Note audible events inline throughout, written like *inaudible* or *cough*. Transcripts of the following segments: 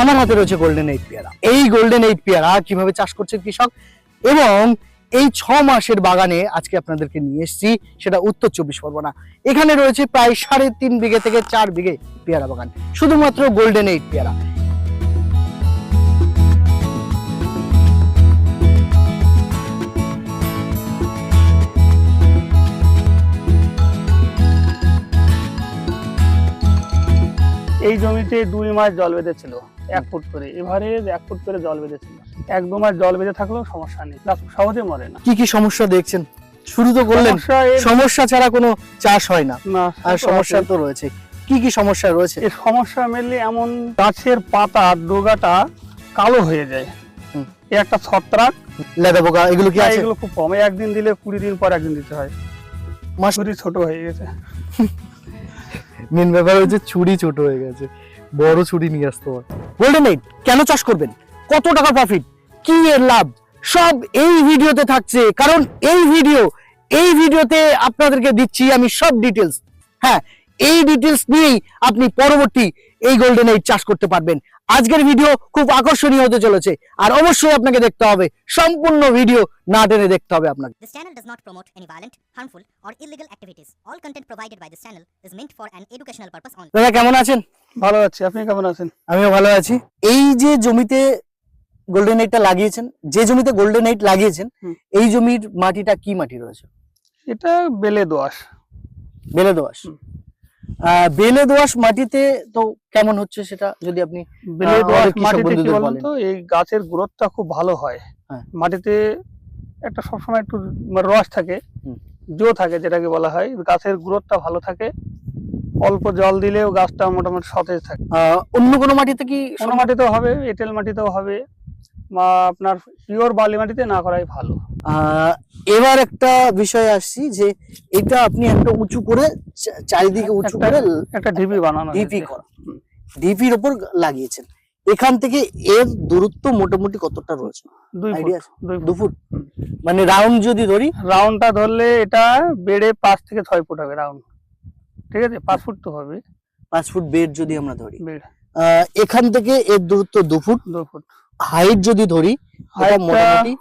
আমার হাতে রয়েছে গোল্ডেন এইট পেয়ারা। এই গোল্ডেন এইট পেয়ারা কীভাবে চাষ করছে কৃষক? এবং এই ছ মাসের বাগানে আজকে আপনাদেরকে নিয়ে এসছি, সেটা উত্তর চব্বিশ পরগনা। এখানে রয়েছে প্রায় সাড়ে তিন বিঘে থেকে চার বিঘে পেয়ারা বাগান। শুধুমাত্র গোল্ডেন এইট পেয়ারা। এই জমিতে দুই মাস জল বেঁধেছিল এক ফুট করে। এবারে এক ফুট করে জল বেঁধেছিল। এক দু মাস জল বেঁধে থাকলেও সমস্যা নেই। গাছ সহজে মরে না। কি কি সমস্যা দেখছেন? শুরু তো করলেন। সমস্যা ছাড়া কোনো চাষ হয় না। আর সমস্যা তো রয়েছে। কি কি সমস্যা রয়েছে? এর সমস্যা মেনলি এমন গাছের পাতা ডোগাটা কালো হয়ে যায়। এই একটা ছত্রাক। লেদা পোকা এগুলো কি আছে? এগুলো খুব কম। একদিন দিলে কুড়ি দিন পর একদিন দিতে হয়। মাস ছুরি ছোট হয়ে গেছে। মেন ব্যাপার হচ্ছে ছুরি ছোট হয়ে গেছে। বড় ছুরি নিয়ে আসতে হয় গোল্ডেন এইট কেন চাষ করবেন? কত টাকা প্রফিট কি এর লাভ? সব এই ভিডিওতে থাকছে, কারণ এই ভিডিও, এই ভিডিওতে আপনাদেরকে দিচ্ছি আমি সব ডিটেলস হ্যাঁ এই ডিটেলস নিয়েই আপনি পরবর্তী এই গোল্ডেন এইট চাষ করতে পারবেন। আজকের ভিডিও খুব আকর্ষণীয় হতে চলেছে আর অবশ্যই আপনাকে দেখতে হবে সম্পূর্ণ ভিডিও না টেনে দেখতে হবে আপনাকে This channel does not promote any violent, harmful, or illegal activities. All content provided by this channel is meant for an educational purpose only. দাদা কেমন আছেন ভালো আছি আপনি কেমন আছেন আমিও ভালো আছি এই যে জমিতে গোল্ডেন এইটটা লাগিয়েছেন যে জমিতে গোল্ডেন এইট লাগিয়েছেন হুম। এই জমির মাটিটা কি মাটি রয়েছে এটা বেলে দোয়াশ বেলে দোআঁশ হুম। বেলে দোআঁশ মাটিতে তো কেমন হচ্ছে সেটা যদি আপনি বেলে দোয়াশ মাটিতে কি বলেন। তো এই গাছের গ্রোথটা খুব ভালো হয় হ্যাঁ। মাটিতে একটা সবসময় একটু মানে রস থাকে জো থাকে যেটাকে বলা হয় গাছের গ্রোথটা ভালো থাকে অল্প জল দিলেও গাছটা মোটামুটি সতেজ থাকে অন্য কোনো মাটিতে কি কোনো মাটিতেও হবে এঁটেল মাটিতেও হবে বা আপনার পিওর বালি মাটিতে না করাই ভালো এবার একটা বিষয় আসছি যে এটা আপনি একটা উঁচু করে চারিদিকে উঁচু করে একটা ঢিপি বানানো ডিপি করা। ডিপির ওপর লাগিয়েছেন। এখান থেকে এর দূরত্ব মোটামুটি কতটা রয়েছে? দু ফুট? মানে রাউন্ড যদি ধরি? রাউন্ডটা ধরলে এটা বেড়ে পাঁচ থেকে ছয় ফুট হবে রাউন্ড ঠিক আছে? পাঁচ ফুট তো হবে। পাঁচ ফুট বেড যদি আমরা ধরি। এখান থেকে এর দূরত্ব দু ফুট। দু ফুট। হাইট যদি ধরি এটা মোটামুটি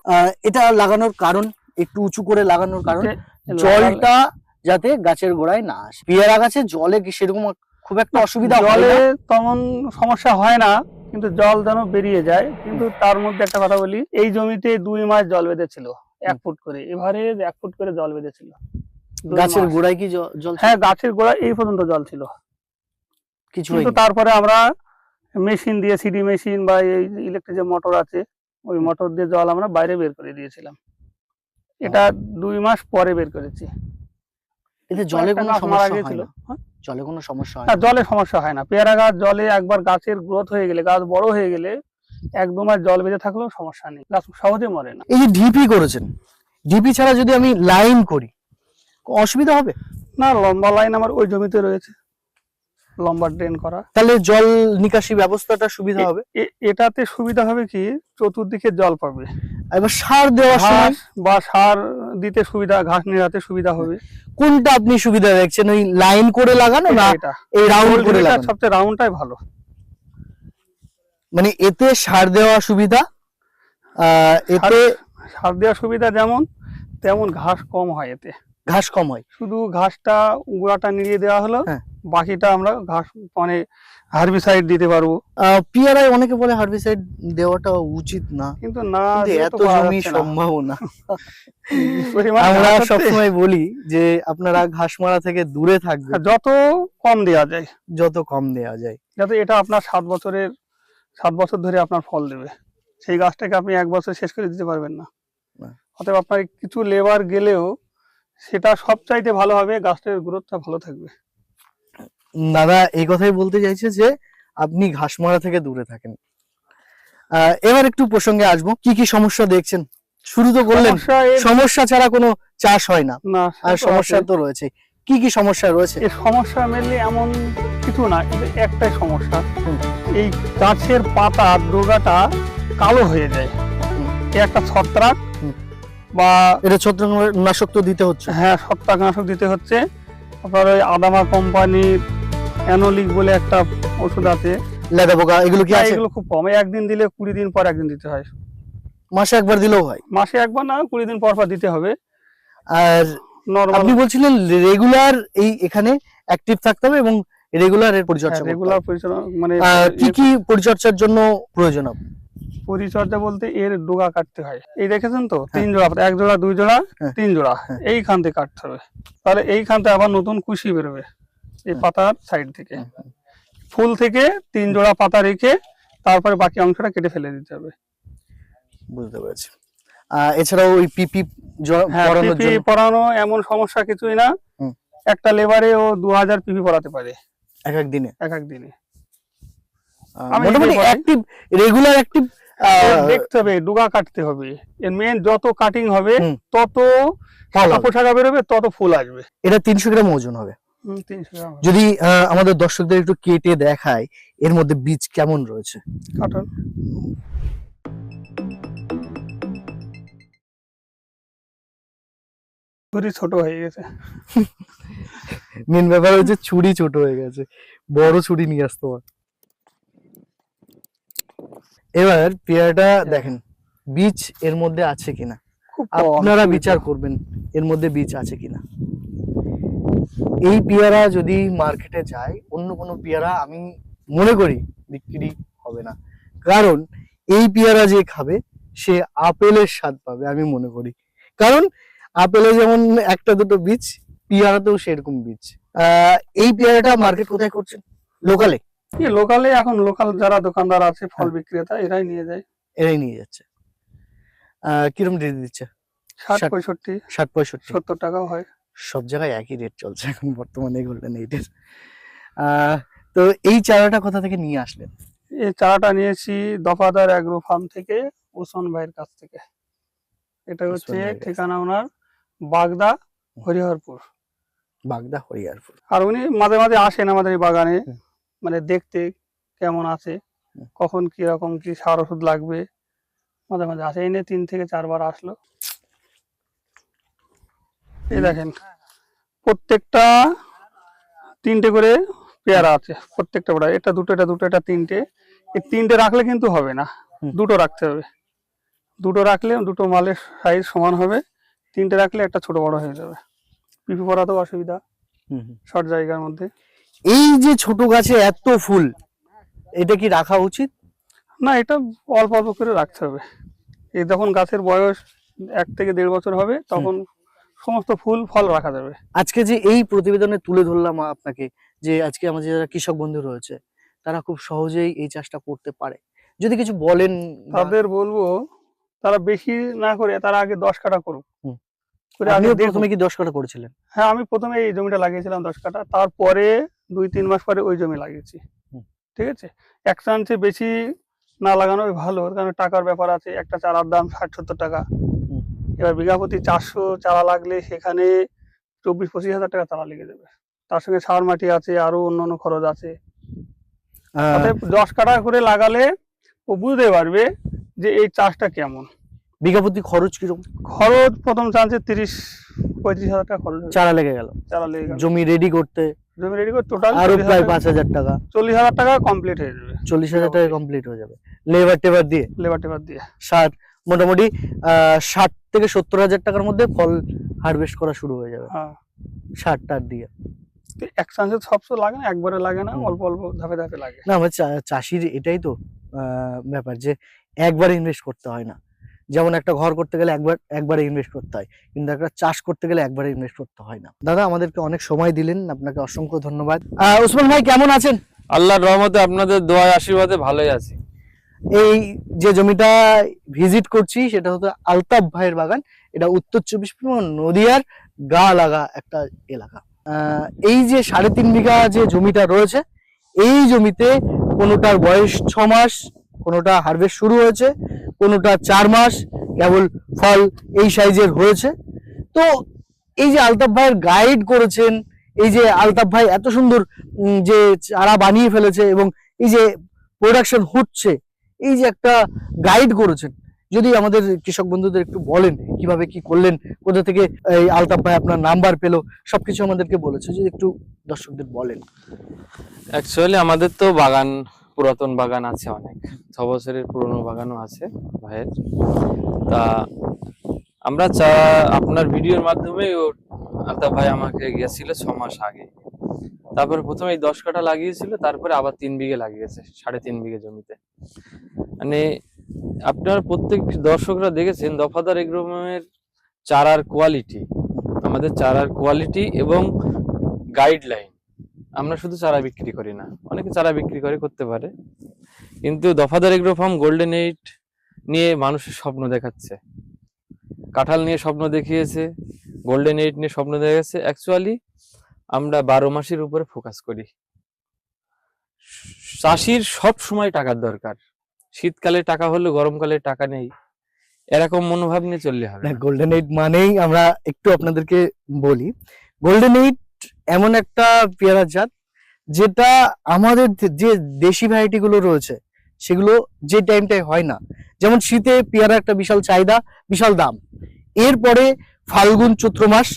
এটা লাগানোর কারণ একটু উঁচু করে লাগানোর কারণ জলটা যাতে গাছের গোড়ায় না আসে। পেয়ারা গাছে জলে কি সেরকম খুব একটা অসুবিধা জলে তেমন সমস্যা হয় না কিন্তু জল যেন বেরিয়ে যায় কিন্তু তার মধ্যে একটা কথা বলি এই জমিতে দুই মাস জল বেঁধেছিল এক ফুট করে এবারে এক ফুট করে জল বেঁধেছিল। গাছের গোড়ায় কি জল হ্যাঁ গাছের গোড়ায় এই পর্যন্ত জল ছিল। কিছু কিন্তু তারপরে আমরা মেশিন দিয়ে সিডি মেশিন বা এই ইলেকট্রিক যে মোটর আছে ওই মোটর দিয়ে জল আমরা বাইরে বের করে দিয়েছিলাম। এটা দুই মাস পরে বের করেছি। এতে জলে কোনো সমস্যা হয় না? জলে কোনো সমস্যা হয় না জলে সমস্যা হয় না। পেয়ারা গাছ জলে একবার গাছের গ্রোথ হয়ে গেলে গাছ বড় হয়ে গেলে এক দু মাস জল বেঁধে থাকলেও সমস্যা নেই। গাছ সহজে মরে না। এই যে ডিপি করেছেন ডিপি ছাড়া যদি আমি লাইন করি অসুবিধা হবে? না লম্বা লাইন আমার ওই জমিতে রয়েছে। লম্বা ড্রেন করা। তাহলে জল নিকাশি ব্যবস্থাটা সুবিধা হবে? এটাতে সুবিধা হবে কি? চতুর্দিকে জল পাবে। এবার সার দেওয়ার সময় বা সার দিতে সুবিধা ঘাস নিরাতে সুবিধা হবে। কোনটা আপনি সুবিধা দেখছেন? ওই লাইন করে লাগানো না এটা এই রাউন্ড করে লাগানো? সবচেয়ে রাউন্ডটাই ভালো। মানে এতে সার দেওয়া সুবিধা? এতে সার দেওয়ার সুবিধা যেমন তেমন ঘাস কম হয় এতে। ঘাস কম হয়। শুধু ঘাসটা গোড়াটা নিড়িয়ে দেওয়া হলো হ্যাঁ। বাকিটা আমরা ঘাস মানে হার্বিসাইড দিতে পারব। পিয়ারায় অনেকে বলে হার্বিসাইড দেওয়াটা উচিত না। কিন্তু না এত জমি যাচ্ছে সম্ভব না। আমরা সবসময় বলি যে আপনারা ঘাস মারা থেকে দূরে থাকবেন। যত কম দেওয়া যায়। যত কম দেওয়া যায়। যাতে এটা আপনার সাত বছরের সাত বছর ধরে আপনার ফল দেবে। সেই গাছটাকে আপনি এক বছর শেষ করে দিতে পারবেন না। অতএব আপনার কিছু লেবার গেলেও সেটা সবচাইতে ভালো হবে গাছটার গ্রোথটা ভালো থাকবে। দাদা এই কথাই বলতে চাইছে যে আপনি ঘাস মারা থেকে দূরে থাকেন। এবার একটু প্রসঙ্গে আসব কি কি সমস্যা দেখছেন? শুরু তো করলেন সমস্যা ছাড়া কোনো চাষ হয় না। আর সমস্যা তো রয়েছে। কি কি সমস্যা রয়েছে? সমস্যা মেনলি এমন কিছু না কিন্তু একটাই সমস্যা এই গাছের পাতা ডোগাটা কালো হয়ে যায়। একটা ছত্রাক। বা এটা ছত্রাকনাশক তো দিতে হচ্ছে। হ্যাঁ ছত্রাকনাশক দিতে হচ্ছে। আপনার ওই আদামা কোম্পানির অ্যানোলিক বলে একটা ওষুধ আছে। লেদা পোকা এগুলো কি না, আছে? এগুলো খুব কম। একদিন দিলে কুড়ি দিন পর একদিন দিতে হয়। মাসে একবার দিলেও হয়? মাসে একবার না কুড়ি দিন পর পর দিতে হবে। আর আপনি বলছিলেন রেগুলার এই এখানে অ্যাক্টিভ থাকতে হবে এবং রেগুলার এর পরিচর্যা রেগুলার হবে। পরিচর্যা মানে কি কি পরিচর্যার জন্য প্রয়োজন আপনার? পরিচর্যা বলতে এর ডোগা কাটতে হয়। এই দেখেছেন তো? তিন জোড়া এক জোড়া দুই জোড়া হ্যাঁ। তিন জোড়া। হ্যাঁ। এইখান থেকে কাটতে হবে। তাহলে এইখান থেকে আবার নতুন কুশি বেরোবে। এই পাতার সাইড থেকে। ফুল থেকে তিন জোড়া পাতা রেখে তারপরে বাকি অংশটা কেটে ফেলে দিতে হবে। বুঝতে পেরেছি। এছাড়াও ওই পিপি হ্যাঁ পিপি পরানো এমন সমস্যা কিছুই না। একটা লেবারে ও দু হাজার পিপি পড়াতে পারে। এক এক দিনে? এক এক দিনে। মোটামুটি অ্যাক্টিভ রেগুলার অ্যাক্টিভ দেখতে হবে ডুগা কাটতে হবে। এর মেন যত কাটিং হবে তত পোশাকা বেরোবে তত ফুল আসবে। এটা তিনশো গ্রাম ওজন হবে। যদি আমাদের দর্শকদের একটু কেটে দেখায় এর মধ্যে বীজ কেমন রয়েছে? কাটুন। ছুরি ছোট হয়ে গেছে। *laughs* মেন ব্যাপার হচ্ছে ছুরি ছোট হয়ে গেছে। বড় ছুরি নিয়ে আসতে হয় এবার পেয়ারাটা দেখেন বীজ এর মধ্যে আছে কিনা? আপনারা বিচার করবেন এর মধ্যে বীজ আছে কিনা। এই পেয়ারা যদি মার্কেটে যায় অন্য কোনো পেয়ারা আমি মনে করি বিক্রি হবে না। কারণ এই পেয়ারা যে খাবে সে আপেলের স্বাদ পাবে আমি মনে করি। কারণ আপেলে যেমন একটা দুটো বীজ পেয়ারাতেও সেরকম বীজ। আহ, এই পেয়ারাটা মার্কেট কোথায় করছেন? লোকালে। লোকালে এখন লোকাল যারা দোকানদার আছে ফল হ্যাঁ। বিক্রেতা এরাই নিয়ে যায়। এরাই নিয়ে যাচ্ছে। কিরম রেট দিচ্ছে? ষাট ষাট। পঁয়ষট্টি। ষাট পঁয়ষট্টি? সত্তর টাকাও হয়। সব জায়গায় একই রেট চলছে এখন বর্তমানে গোল্ডেন এইটের তো এই চারাটা কোথা থেকে নিয়ে আসলেন? এই চারাটা নিয়েছি দফাদার অ্যাগ্রো ফার্ম থেকে ওসমান ভাইয়ের কাছ থেকে। এটা হচ্ছে ঠিকানা ওনার বাগদা হরিহরপুর। বাগদা হরিয়ারপুর আর উনি মাঝে মাঝে আসেন আমাদের এই বাগানে। মানে দেখতে কেমন আছে কখন কি রকম কি সার ওষুধ লাগবে মাঝে মাঝে আসে। এনে তিন থেকে চারবার আসলো। এই দেখেন প্রত্যেকটা তিনটে করে পেয়ারা আছে প্রত্যেকটা বড় এটা দুটো এটা দুটো এটা তিনটে। এই তিনটে রাখলে কিন্তু হবে না। দুটো রাখতে হবে। দুটো রাখলে দুটো মালের সাইজ সমান হবে। তিনটে রাখলে একটা ছোট বড় হয়ে যাবে। পিপি পড়াতেও অসুবিধা। শর্ট জায়গার মধ্যে। এই যে ছোট গাছে এত ফুল এটা কি রাখা উচিত? না এটা অল্প অল্প করে রাখতে হবে। এই যখন গাছের বয়স এক থেকে দেড় বছর হবে তখন সমস্ত ফুল ফল রাখা যাবে। আজকে যে এই প্রতিবেদনে তুলে ধরলাম আপনাকে যে আজকে আমাদের যারা কৃষক বন্ধু রয়েছে তারা খুব সহজেই এই চাষটা করতে পারে। যদি কিছু বলেন তাদের বলব তারা বেশি না করে তারা আগে দশ কাটা করুক। আপনিও প্রথমে কি দশ কাটা করেছিলেন? হ্যাঁ আমি প্রথমে এই জমিটা লাগিয়েছিলাম দশ কাটা তারপরে দুই তিন মাস পরে ওই জমি লাগিয়েছি। ঠিক আছে? এক চান্সে বেশি না লাগানোই ভালো কারণ টাকার ব্যাপার আছে। একটা চারার দাম ষাট সত্তর টাকা। এবার বিঘা প্রতি চারশো চারা লাগলে সেখানে চব্বিশ পঁচিশ হাজার টাকা চারা লেগে যাবে। তার সঙ্গে সার মাটি আছে আরও অন্যান্য খরচ আছে। দশ কাটা করে লাগালে ও বুঝতে পারবে যে এই চাষটা কেমন। বিঘা প্রতি খরচ কীরকম? খরচ প্রথম চান্সে তিরিশ পঁয়ত্রিশ হাজার টাকা খরচ চারা লেগে গেল। চারা লেগে গেল। জমি রেডি করতে। জমি রেডি করে? টোটাল আরও প্রায় পাঁচ হাজার টাকা। চল্লিশ হাজার টাকা কমপ্লিট হয়ে যাবে। চল্লিশ হাজার টাকা কমপ্লিট হয়ে যাবে। লেবার টেবার দিয়ে? লেবার টেবার দিয়ে। ষাট মোটামুটি ষাট থেকে সত্তর হাজার টাকার মধ্যে ফল হারভেস্ট করা শুরু হয়ে যাবে। হ্যাঁ। ষাট টার দিয়ে। এক চান্সে সবসময় লাগে না একবারে লাগে না অল্প অল্প ধাপে ধাপে লাগে। না আমার চাষির এটাই তো আহ, ব্যাপার যে একবার ইনভেস্ট করতে হয় না। যেমন একটা ঘর করতে গেলে একবার একবারে ইনভেস্ট করতে হয় কিন্তু একটা চাষ করতে গেলে একবারে ইনভেস্ট করতে হয় না। দাদা আমাদেরকে অনেক সময় দিলেন আপনাকে অসংখ্য ধন্যবাদ। আহ, ওসমান ভাই কেমন আছেন? আল্লাহর রহমতে আপনাদের দোয়া আশীর্বাদে ভালোই আছি। এই যে জমিটা ভিজিট করছি সেটা হচ্ছে আলতাফ ভাইয়ের বাগান। এটা উত্তর চব্বিশ পরগনা নদিয়ার গা লাগা একটা এলাকা। এই যে সাড়ে তিন বিঘা যে জমিটা রয়েছে এই জমিতে কোনোটার বয়স ছ মাস কোনোটা হারভেস্ট শুরু হয়েছে, কোনোটা চার মাস কেবল ফল এই সাইজের হয়েছে। তো এই যে আলতাফ ভাইয়ের গাইড করেছেন, এই যে আলতাফ ভাই এত সুন্দর যে চারা বানিয়ে ফেলেছে এবং এই যে প্রোডাকশন হচ্ছে, এই যে একটা গাইড করেছেন। যদি আমাদের কৃষক বন্ধুদের একটু বলেন, কীভাবে কি করলেন, কোথা থেকে এই আলতাফ ভাই আপনার নাম্বার পেল, সবকিছু আমাদেরকে বলেছে। যদি একটু দর্শকদের বলেন। অ্যাকচুয়ালি আমাদের তো বাগান পুরাতন বাগান আছে অনেক। ছ বছরের পুরনো বাগানও আছে ভাইয়ের। তা আমরা চা, আপনার ভিডিওর মাধ্যমে ও আলতাফ ভাই আমাকে গেছিল ছ মাস আগে। তারপরে প্রথমে এই দশ কাঠা লাগিয়েছিল, তারপরে আবার তিন বিঘে লাগিয়েছে, সাড়ে তিন বিঘে জমিতে। মানে আপনার প্রত্যেক দর্শকরা দেখেছেন, দফাদার এগ্রোমের চারার কোয়ালিটি আমাদের চারার কোয়ালিটি এবং গাইডলাইন আমরা শুধু চারা বিক্রি করি না। অনেকে চারা বিক্রি করে, করতে পারে। কিন্তু Dafadar agro farm golden eight নিয়ে মানুষের স্বপ্ন দেখাচ্ছে। কাঁঠাল নিয়ে স্বপ্ন দেখিয়েছে গোল্ডেন এইট নিয়ে স্বপ্ন দেখাচ্ছে। অ্যাকচুয়ালি আমরা বারো মাসের উপরে ফোকাস করি। চাষির সব সময় টাকার দরকার। শীতকালে টাকা হলে গরমকালে টাকা নেই। এরকম মনোভাব নিয়ে চললে হবে। গোল্ডেন এইট মানেই আমরা একটু আপনাদেরকে বলি। গোল্ডেন এইট এমন একটা পেয়ারা জাত যেটা আমাদের যে দেশি ভ্যারাইটি গুলো রয়েছে সেগুলো যে টাইমটায় হয় না। যেমন শীতে পেয়ারা একটা বিশাল চাহিদা বিশাল দাম। এরপরে ফাল্গুন চৈত্র মাস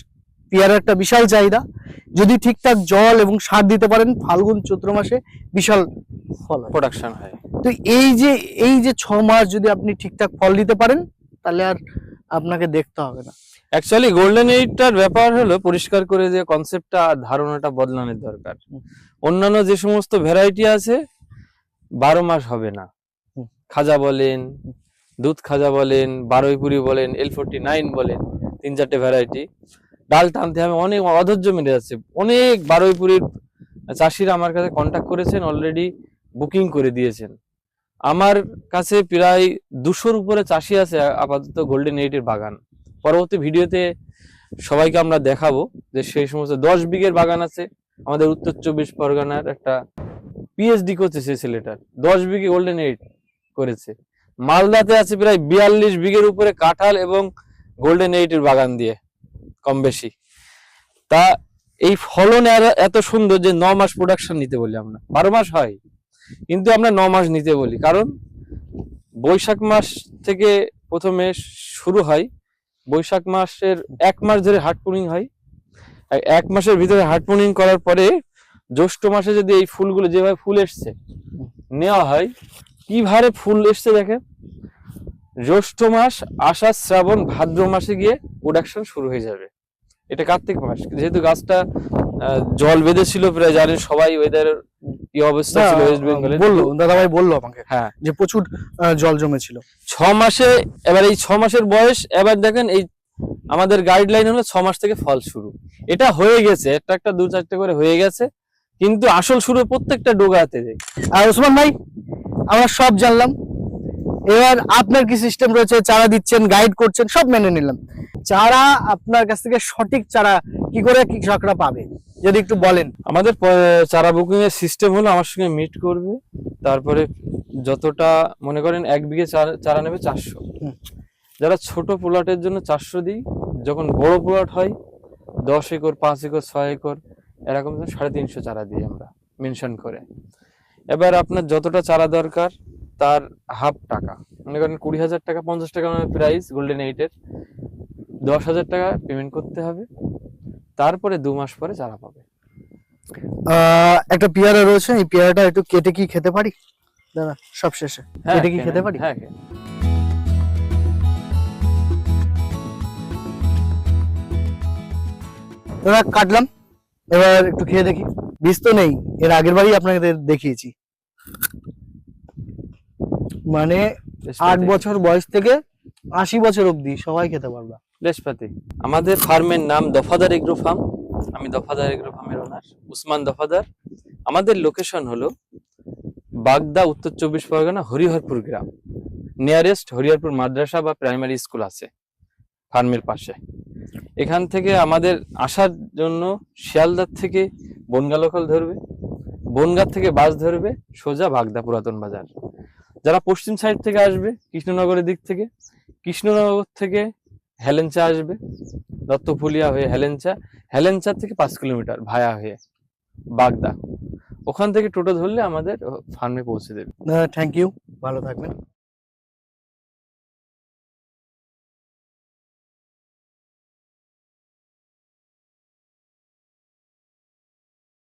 পেয়ারা একটা বিশাল চাহিদা। যদি ঠিকঠাক জল এবং সার দিতে পারেন ফাল্গুন চৈত্র মাসে বিশাল ফল প্রোডাকশন হয়। তো এই যে এই যে ছ মাস যদি আপনি ঠিকঠাক ফল দিতে পারেন তাহলে আর আপনাকে দেখতে হবে না। অ্যাকচুয়ালি গোল্ডেন এইটটার ব্যাপার হলো পরিষ্কার করে যে কনসেপ্টটা ধারণাটা বদলানোর দরকার। অন্যান্য যে সমস্ত ভ্যারাইটি আছে, বারো মাস হবে না। খাজা বলেন, দুধ খাজা বলেন বারুইপুরি বলেন এল ফোরটি নাইন বলেন, তিন চারটে ভ্যারাইটি ডাল টানতে হবে অনেক অধৈর্য মেরে যাচ্ছে। অনেক বারুইপুরির চাষিরা আমার কাছে কন্ট্যাক্ট করেছেন অলরেডি বুকিং করে দিয়েছেন। আমার কাছে প্রায় দুশোর উপরে চাষি আছে, আপাতত গোল্ডেন এইটের বাগান। পরবর্তী ভিডিওতে সবাইকে আমরা দেখাবো যে সেই সমস্ত দশ বিঘের বাগান আছে। আমাদের উত্তর চব্বিশ পরগনার একটা পিএইচডি করছে সেই ছেলেটার দশ বিঘে গোল্ডেন এইট করেছে। মালদাতে আছে প্রায় বিয়াল্লিশ বিঘের উপরে কাঁঠাল এবং গোল্ডেন এইটের বাগান দিয়ে কম বেশি। তা এই ফলন এত সুন্দর যে ন মাস প্রোডাকশন নিতে বলি আমরা। বারো মাস হয়, কিন্তু আমরা ন মাস নিতে বলি। কারণ বৈশাখ মাস থেকে প্রথমে শুরু হয় বৈশাখ মাসের এক মাস ধরে হাট পুনিং হয়। এক মাসের ভিতরে হাট পুনিং করার পরে জ্যৈষ্ঠ মাসে যদি এই ফুলগুলো যেভাবে ফুল এসছে, নেওয়া হয় কীভাবে ফুল এসছে দেখেন? জ্যৈষ্ঠ মাস, আষাঢ়, শ্রাবণ, ভাদ্র মাসে গিয়ে প্রোডাকশন শুরু হয়ে যাবে। এটা কার্তিক মাস, যেহেতু গাছটা জল বেঁধেছিল প্রায় জানি সবাই ওয়েদার কি অবস্থা ছিল ওয়েস্ট বেঙ্গলে বলল দাদাভাই বলল আমাকে হ্যাঁ। যে প্রচুর জল জমেছিল। ছ মাসে এবার এই ছ মাসের বয়স এবার দেখেন এই আমাদের গাইডলাইন হলো ছ মাস থেকে ফল শুরু। এটা হয়ে গেছে একটা একটা দু চারটে করে হয়ে গেছে কিন্তু আসল শুরু প্রত্যেকটা ডোগাতে যায় আর ওসমান ভাই আমরা সব জানলাম এবার আপনার কি সিস্টেম রয়েছে? চারা দিচ্ছেন গাইড করছেন সব মেনে নিলাম। চারা আপনার কাছ থেকে সঠিক চারা কি করে কৃষকরা পাবে? যদি একটু বলেন। আমাদের চারা বুকিং এর সিস্টেম হলো আমার সঙ্গে মিট করবে তারপরে যতটা মনে করেন এক বিঘে চারা- নেবে চারশো। যারা ছোট প্লটের জন্য চারশো দিই যখন বড় প্লট হয় দশ একর পাঁচ একর ছয় একর এরকম সাড়ে তিনশো চারা দিই আমরা মেনশন করে। এবার আপনার যতটা চারা দরকার তার হাফ টাকা। মনে করেন কুড়ি হাজার টাকা পঞ্চাশ টাকা প্রাইস গোল্ডেন এইটের দশ হাজার টাকা পেমেন্ট করতে হবে। তারপরে দু মাস পরে চারা পাবে। একটা পেয়ারা রয়েছে এই পেয়ারাটা একটু কেটে কি খেতে পারি? দাদা সব শেষে। হ্যাঁ, কেটে কি খেতে পারি? হ্যাঁ। দাদা কাটলাম। এবার একটু খেয়ে দেখি। বীজ তো নেই এর আগের বারই আপনাদের দেখিয়েছি। মানে আট বছর বয়স থেকে আশি বছর অবধি সবাই খেতে পারবা। লেশপাতি আমাদের ফার্মের নাম দফাদার এগ্রো ফার্ম। আমি দফাদার এগ্রো ফার্মের ওনার উসমান দফাদার। আমাদের লোকেশন হলো বাগদা উত্তর চব্বিশ পরগনা হরিহরপুর গ্রাম। নিয়ারেস্ট হরিহরপুর মাদ্রাসা বা প্রাইমারি স্কুল আছে ফার্মের পাশে। এখান থেকে আমাদের আসার জন্য শিয়ালদার থেকে বনগা লোকাল ধরবে বনগাঁ থেকে বাস ধরবে সোজা বাগদা পুরাতন বাজার। যারা পশ্চিম সাইড থেকে আসবে, কৃষ্ণনগরের দিক থেকে, কৃষ্ণনগর থেকে হেলেঞ্চা আসবে, দত্তফুলিয়া হয়ে হেলেঞ্চা হেলেঞ্চা থেকে পাঁচ কিলোমিটার ভায়া হয়ে বাগদা। ওখান থেকে টোটো ধরলে আমাদের ফার্মে পৌঁছে দেবে। থ্যাংক ইউ ভালো থাকবেন।